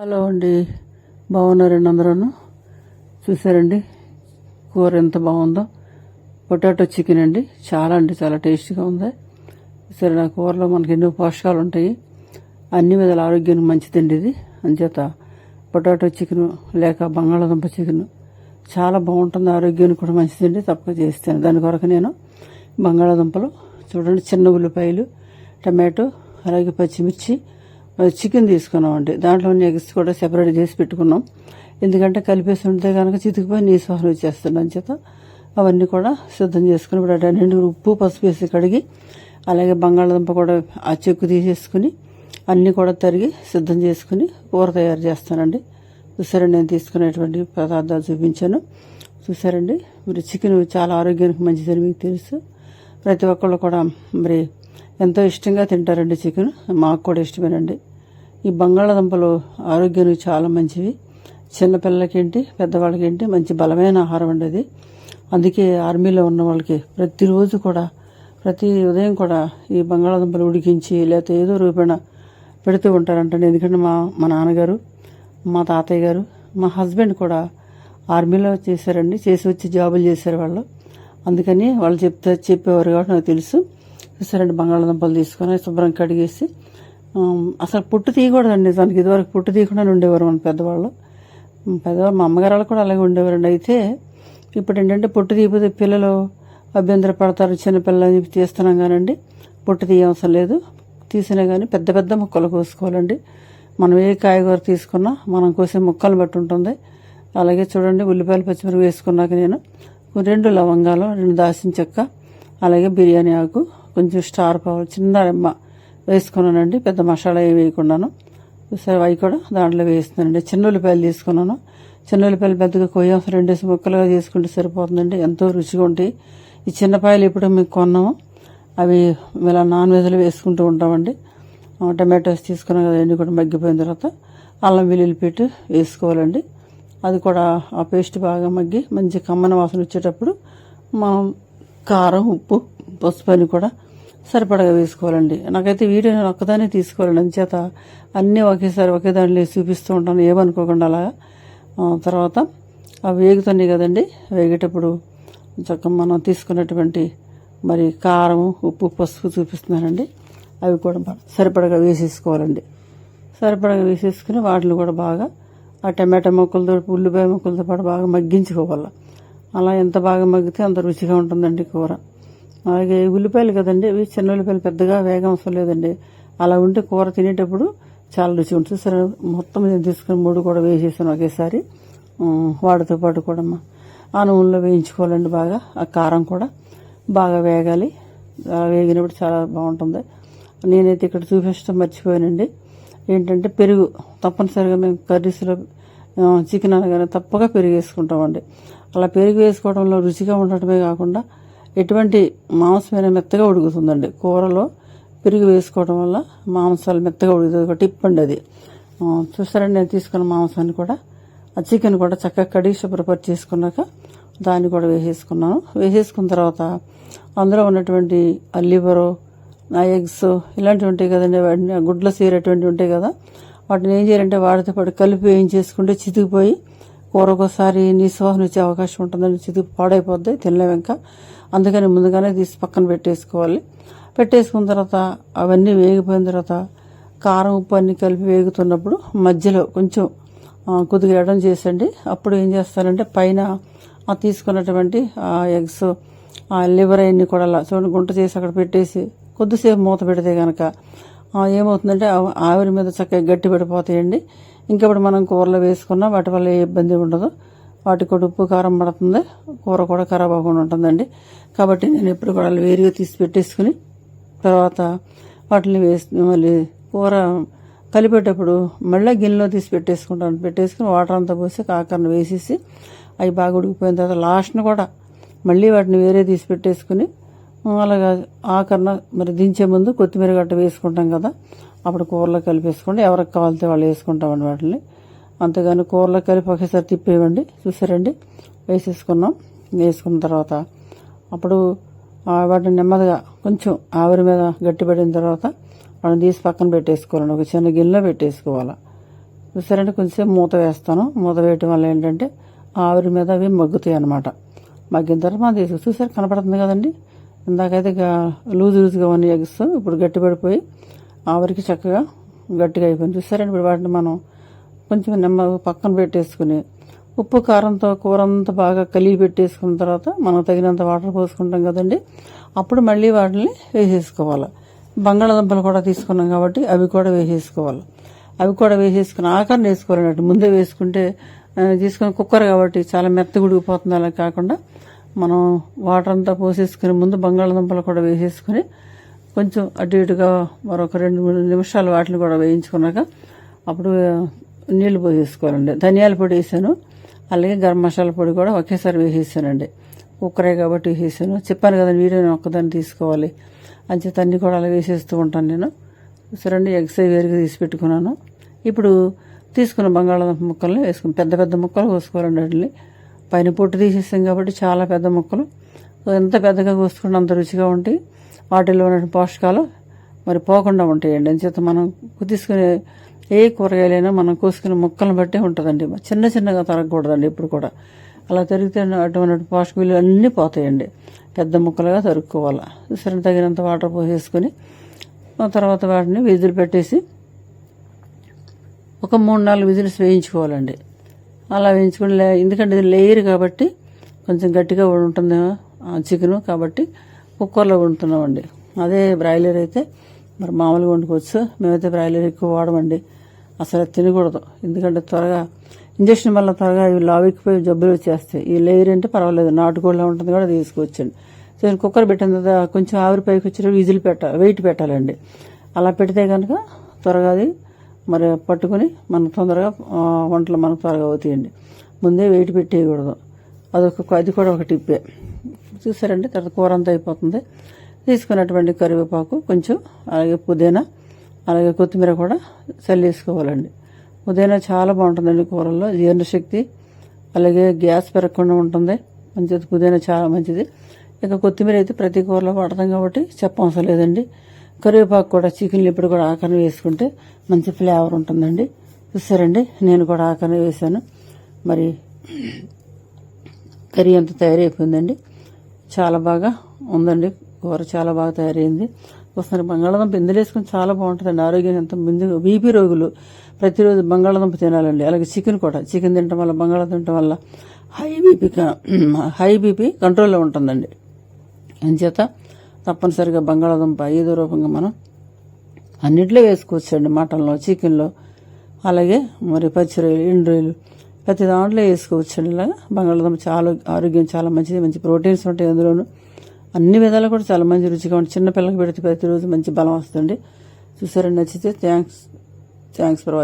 Hello అండి. బాగున్నారండి అందరూ చూసారండి? కూర ఎంత బాగుందో. పొటాటో చికెన్ అండి. చాలా అండి చాలా టేస్టీగా ఉంది. సరే నా కూరలో మనకి ఎన్నో పోషకాలు ఉంటాయి. అన్ని విధాల ఆరోగ్యానికి మంచిదండి ఇది. అంచేత పొటాటో చికెన్ లేక బంగాళాదుంప చికెన్ చాలా బాగుంటుంది. ఆరోగ్యానికి కూడా మంచిదండి. తప్పక చేస్తాను. దాని కొరకు నేను బంగాళాదుంపలు చూడండి చిన్న ఉల్లిపాయలు టమాటో అలాగే పచ్చిమిర్చి చికెన్ తీసుకున్నామండి దాంట్లో ఎగ్స్ కూడా సెపరేట్ చేసి పెట్టుకున్నాం. ఎందుకంటే కలిపేసి ఉంటే కనుక చితికిపోయి నీ వాసన వచ్చేస్తుంది. చేత అవన్నీ కూడా సిద్ధం చేసుకుని ఇప్పుడు అటన్నింటి ఉప్పు పసుపు వేసి కడిగి అలాగే బంగాళదుంప కూడా ఆ చెక్కు తీసేసుకుని అన్నీ కూడా తరిగి సిద్ధం చేసుకుని కూర తయారు చేస్తానండి. చూసారండి నేను తీసుకునేటువంటి పదార్థాలు చూపించాను. చూసారండి మరి చికెన్ చాలా ఆరోగ్యానికి మంచిదని మీకు తెలుసు. ప్రతి ఒక్కళ్ళు కూడా మరి ఎంతో ఇష్టంగా తింటారండి చికెన్. మాకు కూడా ఇష్టమేనండి. ఈ బంగాళాదుంపలు ఆరోగ్యానికి చాలా మంచివి. చిన్నపిల్లలకేంటి పెద్దవాళ్ళకేంటి మంచి బలమైన ఆహారం అండి అది అందుకే ఆర్మీలో ఉన్న వాళ్ళకి ప్రతిరోజు కూడా ప్రతి ఉదయం కూడా ఈ బంగాళాదుంపలు ఉడికించి లేకపోతే ఏదో రూపేణ పెడుతూ ఉంటారంటండి. ఎందుకంటే మా మా నాన్నగారు మా తాతయ్య గారు మా హస్బెండ్ కూడా ఆర్మీలో చేశారండి. చేసి వచ్చి జాబులు చేశారు వాళ్ళు. అందుకని వాళ్ళు చెప్తే చెప్పేవారు కాబట్టి నాకు తెలుసు. చూసారండి బంగాళాదుంపలు తీసుకొని శుభ్రం కడిగేసి అసలు పుట్టు తీయకూడదండి నిజానికి. ఇదివరకు పుట్టు తీయకుండా ఉండేవారు మన పెద్దవాళ్ళు. పెద్దవాళ్ళు మా అమ్మగారు వాళ్ళు కూడా అలాగే ఉండేవారండి. అయితే ఇప్పుడు ఏంటంటే పుట్టు తీయకపోతే పిల్లలు అభ్యంతర పడతారు చిన్నపిల్లలు చెప్పి తీస్తున్నాం కానండి. పుట్టు తీయవసరం లేదు. తీసినా కానీ పెద్ద పెద్ద ముక్కలు కోసుకోవాలండి. మనం ఏ కాయగూర తీసుకున్నా మనం కోసే ముక్కలు బట్టి ఉంటుంది. అలాగే చూడండి ఉల్లిపాయలు పచ్చిమిరపకాయ వేసుకున్నాక నేను రెండు లవంగాలు రెండు దాసిన చెక్క అలాగే బిర్యానీ ఆకు కొంచెం స్టార్ పావు చిన్న రెమ్మ వేసుకున్నానండి. పెద్ద మసాలా ఏమి వేయకుండాను. సరే అవి కూడా దాంట్లో వేస్తున్నానండి. చిన్న ఉల్లిపాయలు తీసుకున్నాను. చిన్న ఉల్లిపాయలు పెద్దగా కొయ్యం. రెండేసి ముక్కలుగా చేసుకుంటే సరిపోతుందండి. ఎంతో రుచిగా ఉంటాయి. ఈ చిన్నపాయలు ఇప్పుడు మీకు కొన్నాము. అవి ఇలా నాన్ వెజ్లో వేసుకుంటూ ఉంటామండి. టమాటోస్ తీసుకున్నాం కదా అన్నీ కూడా మగ్గిపోయిన తర్వాత అల్లం వెల్లుల్లి పెట్టి వేసుకోవాలండి. అది కూడా ఆ పేస్ట్ బాగా మగ్గి మంచి కమ్మన వాసన వచ్చేటప్పుడు మనం కారం ఉప్పు పసుపు అని కూడా సరిపడగా వేసుకోవాలండి నాకైతే వీడియో నేను ఒక్కదానే తీసుకోవాలండి. అంచేత అన్నీ ఒకేసారి ఒకే దాంట్లో చూపిస్తూ ఉంటాను. ఏమనుకోకుండా అలాగా తర్వాత అవి వేగుతున్నాయి కదండి. వేగేటప్పుడు చక్కగా మనం తీసుకున్నటువంటి మరి కారం ఉప్పు పసుపు చూపిస్తున్నానండి. అవి కూడా సరిపడగా వేసేసుకోవాలండి. సరిపడగా వేసేసుకుని వాటిని కూడా బాగా ఆ టమాటా మొక్కలతో ఉల్లిపాయ మొక్కలతో పాటు బాగా మగ్గించుకోవాలి. అలా ఎంత బాగా మగ్గితే అంత రుచిగా ఉంటుందండి కూర. అలాగే ఉల్లిపాయలు కదండి ఇవి చిన్న ఉల్లిపాయలు పెద్దగా వేగం అవసరం లేదండి. అలా ఉంటే కూర తినేటప్పుడు చాలా రుచి ఉంటుంది. సరే మొత్తం నేను తీసుకుని మూడు కూడా వేసేసాను ఒకేసారి. ఉమ్, వాటితో పాటు కూడా ఆ నూనెలో వేయించుకోవాలండి బాగా ఆ కారం కూడా బాగా వేగాలి. అలా వేగినప్పుడు చాలా బాగుంటుంది. నేనైతే ఇక్కడ చూపించడం మర్చిపోయానండి. ఏంటంటే పెరుగు తప్పనిసరిగా మేము కర్రీస్లో చికెన్ అనగానే తప్పగా పెరుగు వేసుకుంటామండి. అలా పెరుగు వేసుకోవడంలో రుచిగా ఉండటమే కాకుండా ఎటువంటి మాంసమైనా మెత్తగా ఉడుకుతుందండి. కూరలో పెరుగు వేసుకోవడం వల్ల మాంసాలు మెత్తగా ఉడుకుతుంది ఒక టిప్ అండి అది. చూసారండి నేను తీసుకున్న మాంసాన్ని కూడా. ఆ చికెన్ కూడా చక్కగా కడిగి శుభ్రపరిచి చేసుకున్నాక దాన్ని కూడా వేసేసుకున్నాను. వేసేసుకున్న తర్వాత అందులో ఉన్నటువంటి ఆ నా ఎగ్స్ ఇలాంటివి ఉంటాయి కదండి వాటిని గుడ్ల సీర ఉంటాయి కదా వాటిని ఏం చేయాలంటే వాటితో పాటు కలిపి వేయించేసుకుంటే చితికిపోయి కూర ఒకసారి వచ్చే అవకాశం ఉంటుందని చితికి పాడైపోద్ది తినలేము ఇంకా. అందుకని ముందుగానే తీసి పక్కన పెట్టేసుకోవాలి. పెట్టేసుకున్న తర్వాత అవన్నీ వేగిపోయిన తర్వాత కారం ఉప్పు అన్ని కలిపి వేగుతున్నప్పుడు మధ్యలో కొంచెం కుదిగేయడం కొద్దిగా ఎడం చేసండి అప్పుడు ఏం చేస్తారంటే పైన తీసుకున్నటువంటి ఆ ఎగ్స్ ఆ లివర్ అన్ని కూడా అలా చూడండి గుంట చేసి అక్కడ పెట్టేసి కొద్దిసేపు మూత పెడితే కనుక ఏమవుతుందంటే ఆవిరి మీద చక్కగా గట్టి పడిపోతాయండి. ఇంకా ఇప్పుడు మనం కూరలో వేసుకున్నా వాటి వల్ల ఏ ఇబ్బంది ఉండదు. వాటికి కూడా ఉప్పు కారం పడుతుంది. కూర కూడా ఖరాబ్ అవ్వకుండా ఉంటుందండి. కాబట్టి నేను ఎప్పుడు కూడా వేరుగా తీసి పెట్టేసుకుని తర్వాత వాటిని వేసి మళ్ళీ కూర కలిపేటప్పుడు మళ్ళీ గిన్నెలో తీసి పెట్టేసుకుంటాను. పెట్టేసుకుని వాటర్ అంతా పోసి కాకరను వేసేసి అవి బాగా ఉడికిపోయిన తర్వాత లాస్ట్ని కూడా మళ్ళీ వాటిని వేరే తీసి పెట్టేసుకుని అలాగా ఆకరణ మరి దించే ముందు కొత్తిమీర గట్ట వేసుకుంటాం కదా అప్పుడు కూరలో కలిపేసుకోండి. ఎవరికి కావాలితే వాళ్ళు వేసుకుంటామండి వాటిని. అంతేగాని కూరలో కలిపి ఒకేసారి తిప్పేయండి. చూసారండి? వేసేసుకున్నాం. వేసుకున్న తర్వాత అప్పుడు వాటిని నెమ్మదిగా కొంచెం ఆవిరి మీద గట్టిపడిన తర్వాత వాటిని తీసి పక్కన పెట్టేసుకోవాలండి. ఒక చిన్న గిన్నెలో పెట్టేసుకోవాలి. చూసారంటే కొంచెం మూత వేస్తాను. మూత వేయటం వల్ల ఏంటంటే ఆవిరి మీద అవి మగ్గుతాయి అన్నమాట. మగ్గిన తర్వాత మనం తీసుకు చూసారు? కనపడుతుంది కదండి? ఇందాకైతే లూజ్ లూజ్గా ఉన్న ఎగ్స్ ఇప్పుడు గట్టిపడిపోయి ఆవిరికి చక్కగా గట్టిగా అయిపోయింది. చూసారండి ఇప్పుడు వాటిని మనం కొంచెం నిమ్మ పక్కన పెట్టేసుకుని ఉప్పు కారంతో కూర అంతా బాగా కలిగి పెట్టేసుకున్న తర్వాత మనకు తగినంత వాటర్ పోసుకుంటాం కదండి. అప్పుడు మళ్ళీ వాటిని వేసేసుకోవాలి. బంగాళదుంపలు కూడా తీసుకున్నాం కాబట్టి అవి కూడా వేసేసుకోవాలి. అవి కూడా వేసేసుకుని ఆకారం వేసుకోవాలన్నట్టు ముందే వేసుకుంటే తీసుకుని కుక్కర్ కాబట్టి చాలా మెత్తగా ఉడికిపోతుంది. అలా కాకుండా మనం వాటర్ అంతా పోసేసుకుని ముందు బంగాళదుంపలు కూడా వేసేసుకుని కొంచెం అటు ఇటుగా మరొక రెండు మూడు నిమిషాలు వాటిని కూడా వేయించుకున్నాక అప్పుడు నీళ్ళు పోసేసుకోవాలండి. ధనియాల పొడి వేసాను. అలాగే గరం మసాలా పొడి కూడా ఒకేసారి వేసేసానండి. కుక్కరే కాబట్టి వేసేసాను. చెప్పాను కదా వీడియో ఒక్కదాన్ని తీసుకోవాలి. అంచేత అన్ని కూడా అలా వేసేస్తూ ఉంటాను నేను. సరండి ఎగ్స్ వేరుగా తీసి పెట్టుకున్నాను. ఇప్పుడు తీసుకున్న బంగాళాదుంప ముక్కల్ని వేసుకుని పెద్ద పెద్ద ముక్కలు కోసుకోవాలండి వాటిని. పైన పొట్టు తీసేసాం కాబట్టి చాలా పెద్ద ముక్కలు. ఎంత పెద్దగా కోసుకుంటే అంత రుచిగా ఉంటాయి. వాటిలో ఉన్న పోషకాలు మరి పోకుండా ఉంటాయండి. అంచేత మనం తీసుకునే ఏ కూరగాయలైనా మనం కోసుకునే ముక్కలను బట్టే ఉంటుందండి. చిన్న చిన్నగా తరగకూడదండి ఇప్పుడు కూడా. అలా తరిగితే అటువంటి పోషక విలువలు అన్నీ పోతాయండి. పెద్ద ముక్కలుగా తరుక్కోవాలి. సరే తగినంత వాటర్ పోసేసుకొని తర్వాత వాటిని విజిల్ పెట్టేసి ఒక మూడు నాలుగు విజిల్స్ వేయించుకోవాలండి. అలా వేయించుకుని లే ఎందుకంటే ఇది లేయర్ కాబట్టి కొంచెం గట్టిగా ఉంటుంది చికెను కాబట్టి కుక్కర్లో వండుతున్నామండి. అదే బ్రాయిలర్ అయితే మరి మామూలుగా వండుకోవచ్చు. మేమైతే బ్రాయిలర్ ఎక్కువ వాడమండి. అసలు తినకూడదు. ఎందుకంటే త్వరగా ఇంజక్షన్ వల్ల త్వరగా ఇవి లావిక్కిపోయి జబ్బులు వచ్చేస్తాయి. ఈ లేయర్ అంటే పర్వాలేదు. నాటుకోళ్ళ ఉంటుంది కూడా తీసుకొచ్చండి సో నేను కుక్కర్ పెట్టిన తర్వాత కొంచెం ఆవిరి పైకి వచ్చి విజిల్ పెట్టాలి వెయిట్ పెట్టాలండి. అలా పెడితే కనుక త్వరగా అది మరి పట్టుకొని మనం తొందరగా వంటలు మనకు త్వరగా అవుతాయండి. ముందే వెయిట్ పెట్టేయకూడదు. అదొక అది కూడా ఒక టిప్పే. చూసారండి? తర్వాత కూర అంతా అయిపోతుంది. తీసుకున్నటువంటి కరివేపాకు కొంచెం అలాగే పుదీనా అలాగే కొత్తిమీర కూడా చల్లేసుకోవాలండి. పుదీనా చాలా బాగుంటుందండి కూరల్లో. జీర్ణశక్తి అలాగే గ్యాస్ పెరగకుండా ఉంటుంది. మంచిది పుదీనా చాలా మంచిది. ఇక కొత్తిమీర అయితే ప్రతి కూరలో వాడతాం కాబట్టి చెప్పవసరం లేదండి. కరివేపాకు కూడా చికెన్లు ఇప్పుడు కూడా ఆకరణ వేసుకుంటే మంచి ఫ్లేవర్ ఉంటుందండి. చూసారండి? నేను కూడా ఆకరణ వేశాను. మరి కర్రీ అంతా తయారైపోయిందండి. చాలా బాగా ఉందండి. కూర చాలా బాగా తయారైంది. వస్తున్నారు. బంగాళాదుంప ఇందులో వేసుకుని చాలా బాగుంటుందండి. ఆరోగ్యం ఎంత ముందు బీపీ రోగులు ప్రతిరోజు బంగాళాదుంప తినాలండి. అలాగే చికెన్ కూడా. చికెన్ తినడం వల్ల బంగాళాదుంప తినడం వల్ల హై బీపీ హై బీపీ కంట్రోల్లో ఉంటుందండి. అంచేత తప్పనిసరిగా బంగాళాదుంప ఏదో రూపంగా మనం అన్నిట్లో వేసుకోవచ్చండి. మటన్లో చికెన్లో అలాగే మరి పచ్చి రొయ్యలు ఎండు రొయ్యలు ప్రతి దాంట్లో వేసుకోవచ్చు ఇలా బంగాళాదుంప చాలా ఆరోగ్యం చాలా మంచిది మంచి ప్రోటీన్స్ ఉంటాయి అందులోను. అన్ని విధాలు కూడా చాలా మంచి రుచిగా ఉంటుంది చిన్నపిల్లలకి పెడితే ప్రతిరోజు మంచి బలం వస్తుంది చూసారని నచ్చితే థ్యాంక్స్ థ్యాంక్స్ ఫర్ వాచింగ్